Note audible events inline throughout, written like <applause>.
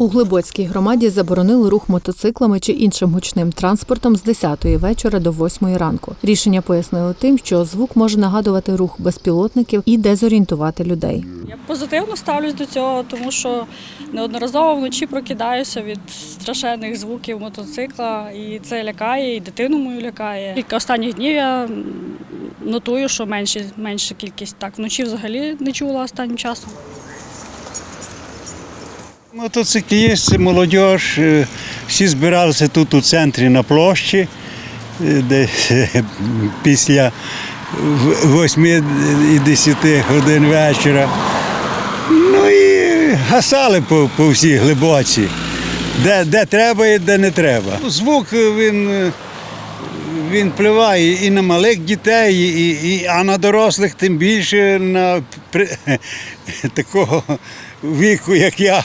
У Глибоцькій громаді заборонили рух мотоциклами чи іншим гучним транспортом з 10-ї вечора до 8-ї ранку. Рішення пояснили тим, що звук може нагадувати рух безпілотників і дезорієнтувати людей. Я позитивно ставлюсь до цього, тому що неодноразово вночі прокидаюся від страшенних звуків мотоцикла, і це лякає, і дитину мою лякає. Кілька останніх днів я нотую, що менше, менша кількість. Так, вночі взагалі не чула останнім часом. Мотоциклісти, молодь, е, всі збиралися тут у центрі на площі, е, де е, після 8 і 10 годин вечора. Ну і гасали по, по всій глибоці, де, де треба і де не треба. Звук е, він, він впливає і на малих дітей, і, і, а на дорослих тим більше на при- <laughs> такого віку, як я.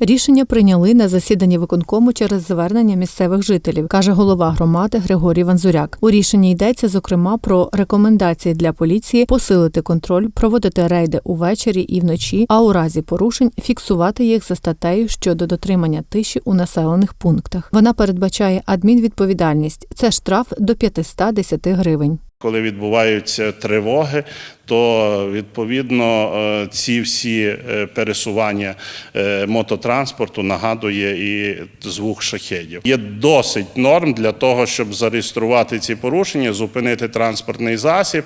Рішення прийняли на засіданні виконкому через звернення місцевих жителів, каже голова громади Григорій Ванзуряк. У рішенні йдеться зокрема про рекомендації для поліції посилити контроль, проводити рейди увечері і вночі, а у разі порушень фіксувати їх за статтею щодо дотримання тиші у населених пунктах. Вона передбачає адмінвідповідальність. Це штраф до 510 гривень. Коли відбуваються тривоги, то відповідно е, ці всі е, пересування е, мототранспорту нагадує і звук шахедів. Є досить норм для того, щоб зареєструвати ці порушення, зупинити транспортний засіб,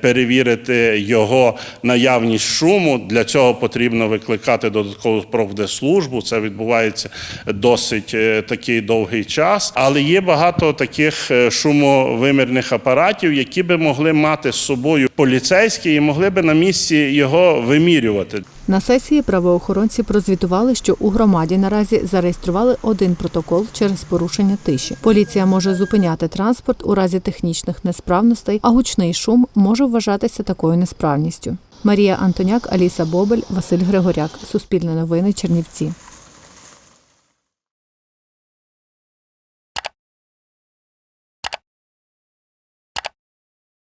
перевірити його наявність шуму. Для цього потрібно викликати додаткову профдеслужбу. Це відбувається досить такий довгий час. Але є багато таких шумовимірних апаратів, які би могли мати з собою поліцейські і могли би на місці його вимірювати. На сесії правоохоронці прозвітували, що у громаді наразі зареєстрували один протокол через порушення тиші. Поліція може зупиняти транспорт у разі технічних несправностей, а гучний шум може вважатися такою несправністю. Марія Антоняк, Аліса Бобель, Василь Григоряк. Суспільне новини Чернівці.